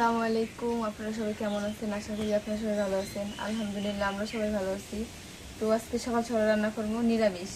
আসসালামু আলাইকুম আপনারা সবাই কেমন আছেন? আশা করি আপনারা সবাই ভালো আছেন। আলহামদুলিল্লাহ আমরা সবাই ভালো আছি। তো আজকে সকাল সকাল রান্না করব নিরামিষ।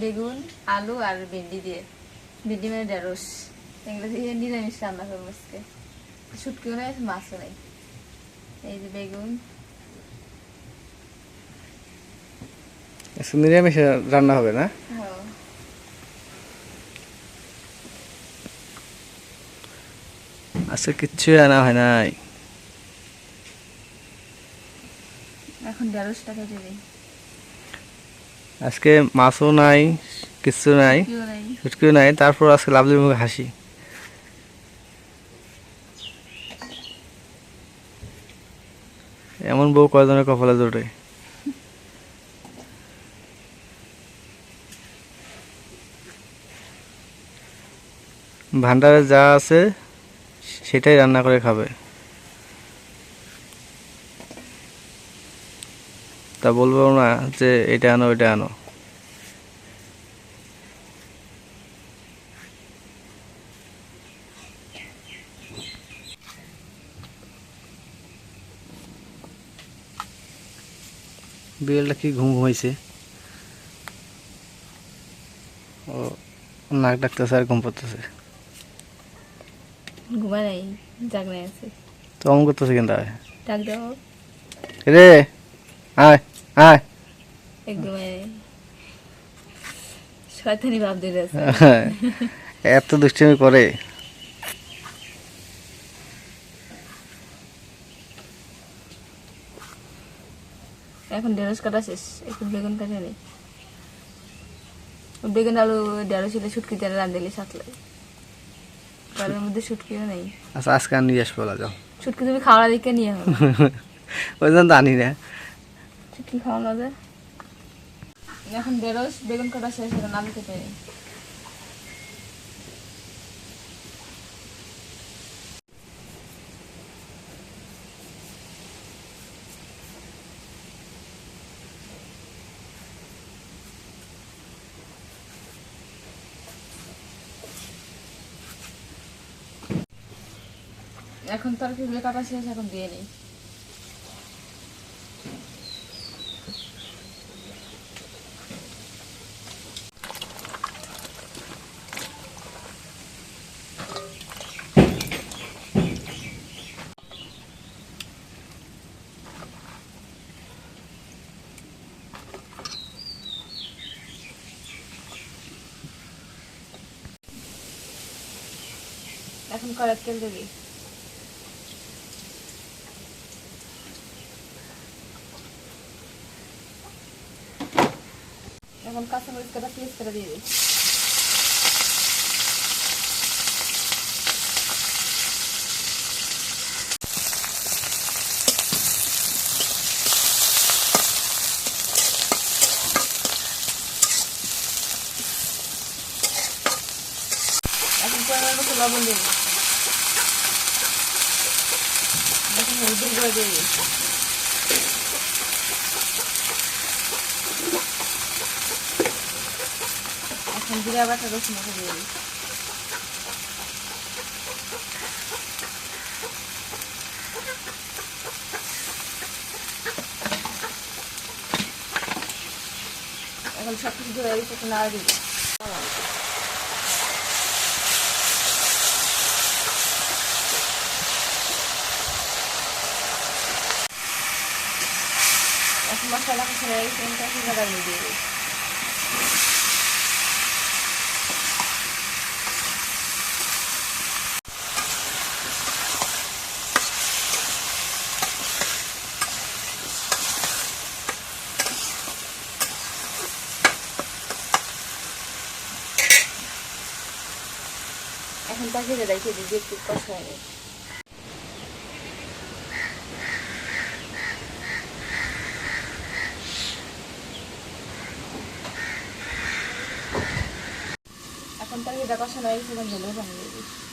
বেগুন আলু আর ভেন্ডি দিয়ে। ভেন্ডি মানে ঢেঁড়স। এগুলো দিয়ে নিরামিষ রান্না করব আজকে। শুটকিও নেই মাছও নেই। এই যে বেগুন। নিরামিষ রান্না হবে না? হ্যাঁ। আজকে কিচ্ছু আনা হয় নাই এখন ঢেঁড়সটা কেটে দিই। আজকে মাছও নাই কিচ্ছু নাই ছুটকিও নাই। তারপর আজকে লাভলির মুখে হাসি। এমন বউ কয়জনের কপালে জোটে? ভান্ডারে যা আছে সেটাই রান্না করে খাবে। তা বলব না যে এটা আনো এটা আনো। বিড়ালটা কি ঘুম ঘুমাইছে? ও, নাক ডাকতেছে আর ঘুম পড়তেছে। ঘুমা নেই জাগনায় আছে। তো অমন করতেছে কিন্তু ডাক দাও। রে আয় আয়। একদম শয়তানি ভাব এত দুষ্টামি করে। এখন ঢেঁড়স কাটা শেষ একটু বেগুন কাটে নেই। বেগুন আলু ঢেঁড়স হলে শুটকি তেলে রাঁধলে সাত লাগে ঘরের মধ্যে শুটকিও নেই। আচ্ছা আজকে আর নিয়ে আসব যাও শুটকি তুমি খাওয়া দিকে নিয়ে হবে ওই জন্য আনি না। শুটকি খাওয়া না যায়। এখন ঢেঁড়স বেগুন কাটা শেষ এখন আলু কেটে এখন তরকারিগুলো কাটা শেষ এখন দিয়ে নেই। এখন কড়াই তেল দেবে। এখন কাঁচামরিচ কাটা পেঁয়াজ কাটা দিয়ে দিই এখন পরিমাণ মতো লবণ দিয়ে দিই এখন হলুদের গুঁড়ো দিয়ে দিই এখন জিরা বাটা রসুন বাটা দিয়ে দিই। এখন সব কিছু ধরে একটু নাড়া দিবি মশলা কষে গেছে এখন দিয়ে দিই। তাকে রেখে দিই একটু কষা হবে এখন তার এটা কষানো হয়ে গেছে ভালো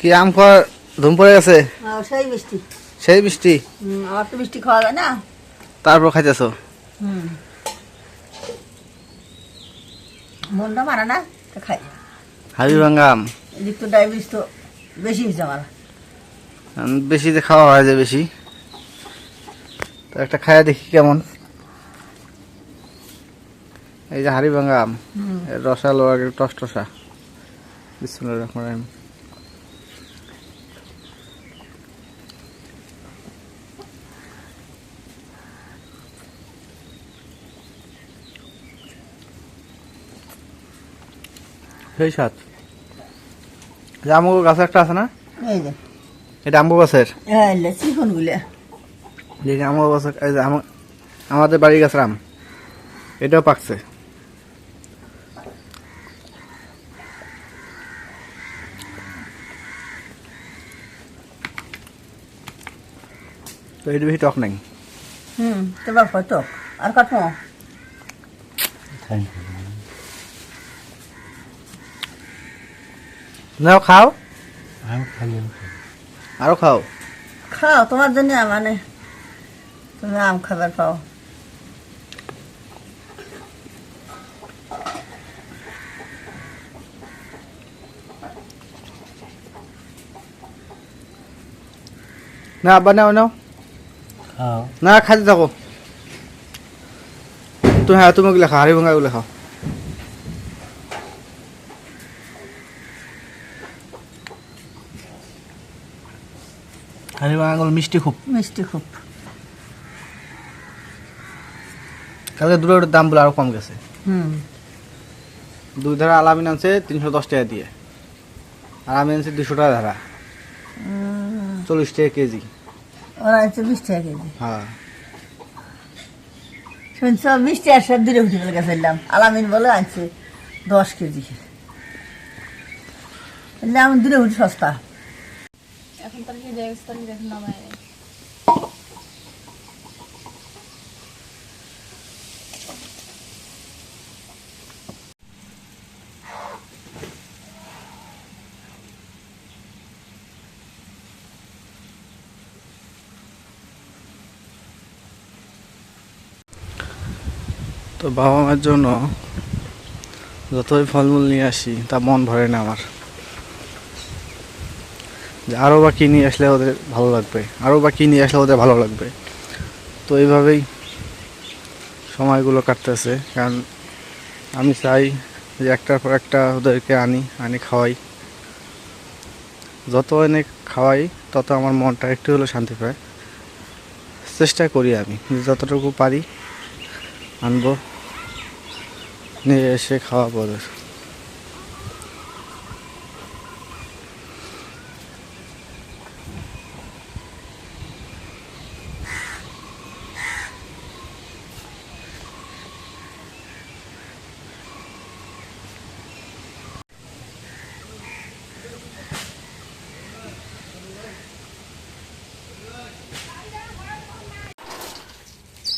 কি আম খাওয়ার ধুম পড়ে গেছে? সেই মিষ্টি। সেই মিষ্টি? হুম, আমার তো মিষ্টি খাওয়া যায় না। তারপর খাইতেছো? মনটা মারা না তো খাই। হাবি ভাঙ্গা আম? তো ডায়াবেটিস তো বেশি হয়েছে আমার। বেশি খাওয়া হয় যে বেশি। তো একটা খায়া দেখি কেমন। এই যে হাড়ি ভাঙ্গা আম রসালো আর টস টসা। বিসমুল্লাহ রহমান রহিম। সেই সাত আমগো গাছ একটা আছে না? এটা আমগো গাছের? দেখি আমগো আমাদের বাড়ির গাছের আম। এটাও পাকছে। তো এটা বেশি টক নাই হুম তোমার কত আর কাটবো নাও খাও আরও খাও খাও তোমার জন্য মানে তুমি আম খাবার পাও না আব্বা নাও নাও না খাইতে থাকো। তুমি হ্যাঁ তুমি ওগুলো খাও হাড়ি ভাঙা ওগুলো খাও হাড়ি মিষ্টি খুব। মিষ্টি খুব। কালকে দুটোর দাম বলে আরও কম গেছে হুম। দুই ধারা আলামিন আনছে তিনশো দশ টাকা দিয়ে। আর আমি আনছি দুশো টাকা ধারা উম, চল্লিশ টাকা কেজি। ওরা হচ্ছে বিশ টাকা কেজি। হ্যাঁ। শুনছ? মিষ্টি আর সব দূরে উঠে গেছিলাম আলামিন বলে আনছে দশ কেজি। আমি দূরে উঠে সস্তা। এখন তাহলে কি জায়গা তাহলে দেখুন নামায় তো বাবা মার জন্য যতই ফলমূল নিয়ে আসি, তা মন ভরে না আমার। যে আরও বা কী নিয়ে আসলে ওদের ভালো লাগবে? আরও বা কী নিয়ে আসলে ওদের ভালো লাগবে? তো এইভাবেই সময়গুলো কাটতেছে। কারণ আমি চাই যে একটার পর একটা ওদেরকে আনি আনি খাওয়াই। যত এনে খাওয়াই, তত আমার মনটা একটু হলেও শান্তি পায়। চেষ্টা করি আমি, যতটুকু পারি আনব। নিয়ে এসে খাওয়াবো ওদের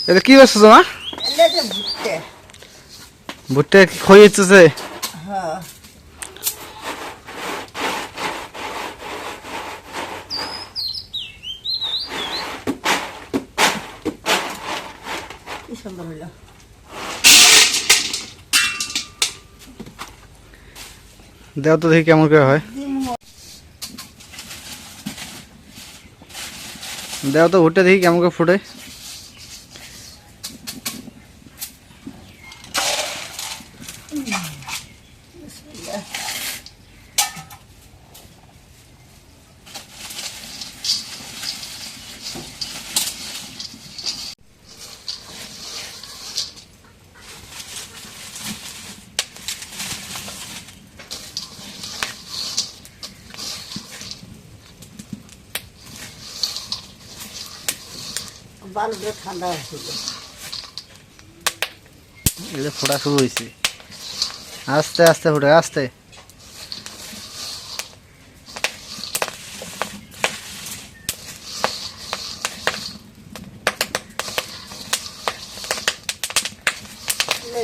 এটা কি করছ তোমার? ভুট্টা কি খইয়েছে হ্যাঁ কি সুন্দর হইল। দেও তো দেখি কেমন করে হয়। দেও তো ভুট্টা দেখি কেমন করে ফুটে। বালুটা ঠান্ডা হয়েছিল ফোটা শুরু হয়েছে আস্তে আস্তে ফোটা আস্তে।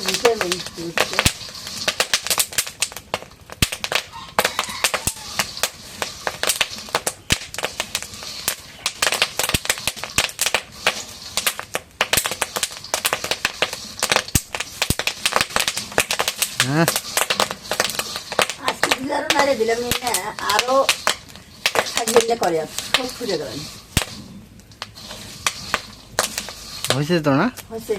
ভিটামিন দিলাম না দিলে করে ফুটে গেলেন হয়েছে তো না? হয়েছে।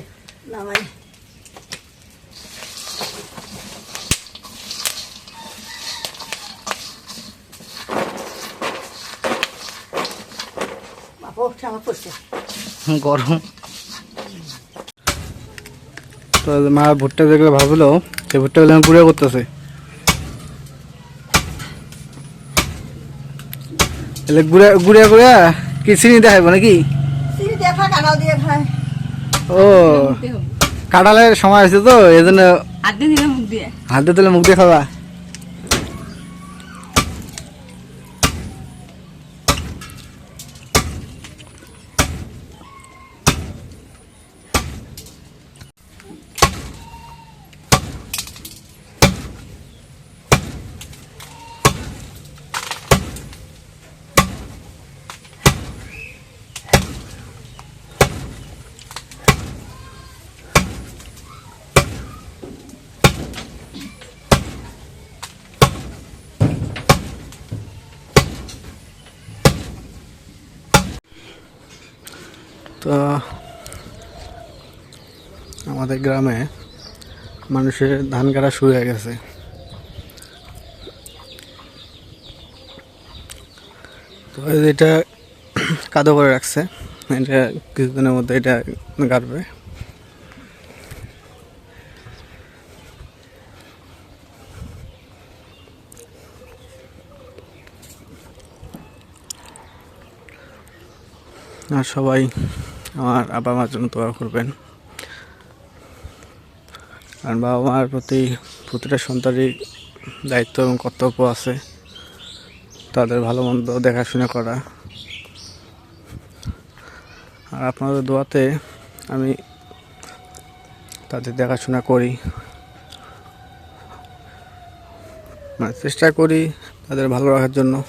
উঠছে আমার পড়ছে। গরম। তো মা ভুট্টা দেখলে ভাবলো সে ভুট্টাগুলো আমি পুড়ে করতেছে। এলে গুড়া গুড়িয়া গুড়িয়া কি চিনি দেখাইব নাকি? ও কাঁঠালের সময় আছে তো এই জন্য হাত দিয়ে দিলাম মুখ দিয়ে। হাত দিয়ে তুলে মুখ দিয়ে খাবা তো আমাদের গ্রামে মানুষের ধান কাটা শুরু হয়ে গেছে। তো এটা কাদো করে রাখছে। এটা কিছুদিনের মধ্যে এটা কাটবে আর সবাই আমার বাবা মার জন্য দোয়া করবেন। কারণ বাবা মার প্রতি প্রতিটা সন্তানই দায়িত্ব এবং কর্তব্য আছে তাদের ভালো মন্দ দেখাশোনা করা। আর আপনাদের দোয়াতে আমি তাদের দেখাশোনা করি। মানে চেষ্টা করি তাদের ভালো রাখার জন্য।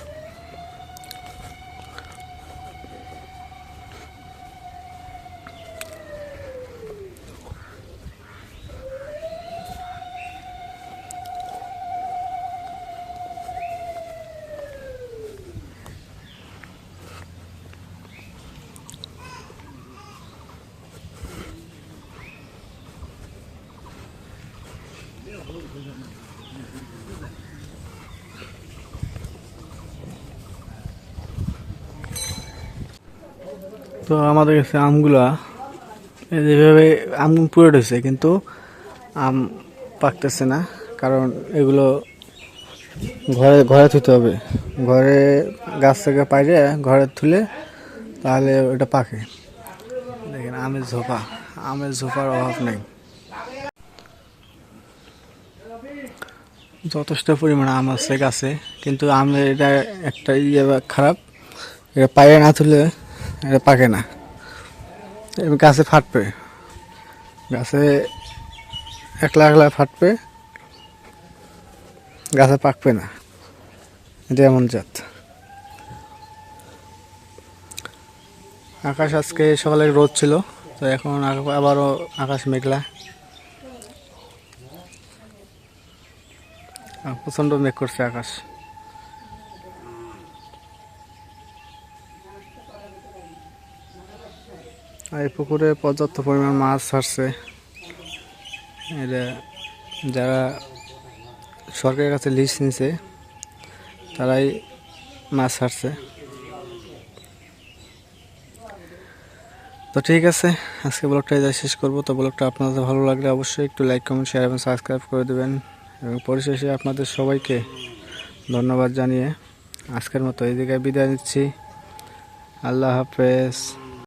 তো আমাদের কাছে আমগুলা যেভাবে আম পুরো রয়েছে, কিন্তু আম পাকতেছে না, কারণ এগুলো ঘরে ঘরে থুতে হবে। ঘরে গাছ থেকে পাইলে ঘরে তুলে তাহলে ওটা পাকে। দেখেন, আমের ঝোপা, আমের ঝোপার অভাব নেই। যথেষ্ট পরিমাণে আম আছে গাছে, কিন্তু আমের এটা একটা ইয়ে খারাপ। এটা পায়ে না তুলে এটা পাকে না। এবার গাছে ফাটবে। গাছে একলা একলা ফাটবে। গাছে পাকবে না। এটা এমন জাত। আকাশ আজকে সকালে রোদ ছিল, তো এখন আবারও আকাশ মেঘলা। প্রচণ্ড মেঘ করছে আকাশ। এই পুকুরে পর্যাপ্ত পরিমাণ মাছ ছাড়ছে। এটা যারা সরকারের কাছে লিস্ট নিছে, তারাই মাছ ছাড়ছে। তো ঠিক আছে, আজকে ব্লগটা এদের শেষ করব। তো ব্লগটা আপনাদের ভালো লাগলে অবশ্যই একটু লাইক কমেন্ট শেয়ার এবং সাবস্ক্রাইব করে দেবেন। এবং পরিশেষে আপনাদের সবাইকে ধন্যবাদ জানিয়ে আজকের মতো এই জায়গায় বিদায় নিচ্ছি। আল্লাহ হাফেজ।